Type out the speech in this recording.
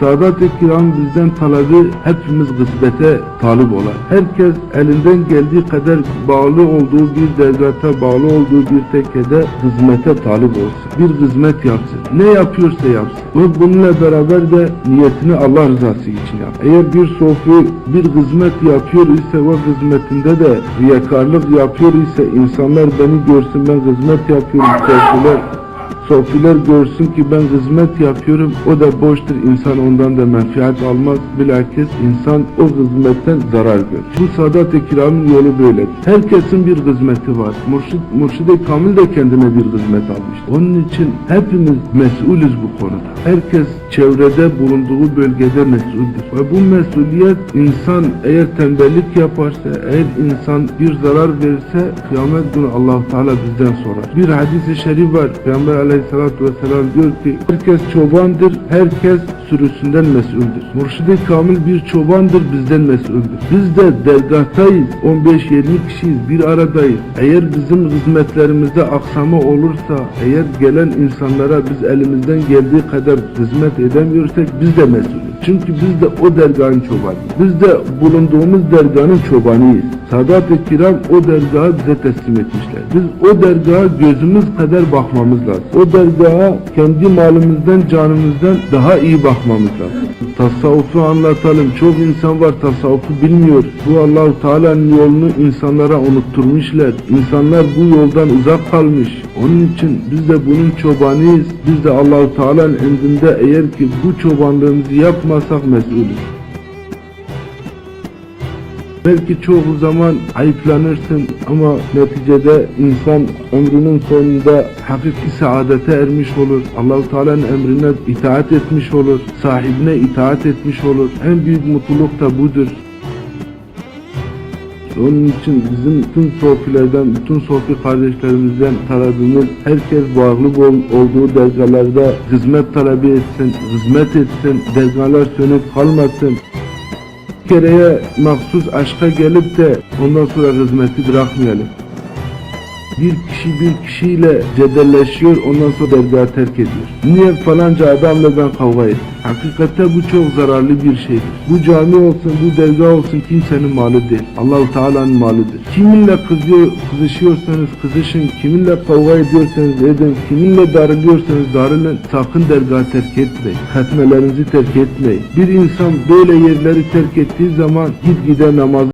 Sadat-ı Kiram bizden talebi hepimiz gısbete talip olan. Herkes elinden geldiği kadar bağlı olduğu bir dergata, bağlı olduğu bir tekkede hizmete talip olsun. Bir hizmet yapsın. Ne yapıyorsa yapsın. Ve bununla beraber de niyetini Allah rızası için yap. Eğer bir sofi bir hizmet yapıyor ise ve hizmetinde de riyakarlık yapıyor ise insanlar beni görsün ben hizmet yapıyorum sofiler Sofiler görsün ki ben hizmet yapıyorum, o da boştur. İnsan ondan da menfaat almaz. Bilakis insan o hizmetten zarar görür. Bu Sadat-ı Kiram'ın yolu böyle. Herkesin bir hizmeti var. Murşid, Murşid-i Kamil de kendine bir hizmet almıştır. Onun için hepimiz mesulüz bu konuda. Herkes çevrede bulunduğu bölgede mesuldür. Ve bu mesuliyet insan eğer tembellik yaparsa, eğer insan bir zarar verirse kıyamet günü allah Teala bizden sorar. Bir hadis-i şerif var. Peygamber aleyhissalatü vesselam diyor ki herkes çobandır, herkes sürüsünden mesuldür. Murşid-i Kamil bir çobandır, bizden mesuldür. Biz de dergahtayız, 15-20 kişiyiz, bir aradayız. Eğer bizim hizmetlerimizde aksama olursa, eğer gelen insanlara biz elimizden geldiği kadar hizmet edemiyorsak biz de mesulüz. Çünkü biz de o dergahın çobanıyız. Biz de bulunduğumuz dergahın çobanıyız. Sadat-ı Kiram o dergahı bize teslim etmişler. Biz o dergaha gözümüz kadar bakmamız lazım. O dergaha kendi malımızdan, canımızdan daha iyi bakmamız lazım. Tasavvufu anlatalım. Çok insan var tasavvufu bilmiyor. Bu Allahu Teala'nın yolunu insanlara unutturmuşlar. İnsanlar bu yoldan uzak kalmış. Onun için biz de bunun çobanıyız. Biz de Allahu Teala'nın emrinde eğer ki bu çobanlığımızı yapmasak mesulüz. Belki çoğu zaman ayıplanırsın ama neticede insan ömrünün sonunda hakiki saadete ermiş olur. Allahu Teala'nın emrine itaat etmiş olur. Sahibine itaat etmiş olur. En büyük mutluluk da budur. Onun için bizim bütün sofilerden, bütün sofi kardeşlerimizden talebimiz herkes ol- olduğu dergalarda hizmet talebi etsin, hizmet etsin, dergalar sönük kalmasın kereye mahsus aşka gelip de ondan sonra hizmeti bırakmayalım. Bir kişi bir kişiyle cedelleşiyor ondan sonra dergahı terk ediyor. Niye falanca adamla ben kavga ettim? Hakikatte bu çok zararlı bir şeydir. Bu cami olsun, bu dergah olsun kimsenin malı değil. Allahu Teala'nın malıdır. Kiminle kızıyor, kızışıyorsanız kızışın, kiminle kavga ediyorsanız edin, kiminle darılıyorsanız darılın. Sakın dergahı terk etmeyin. Hatmelerinizi terk etmeyin. Bir insan böyle yerleri terk ettiği zaman git gide namaz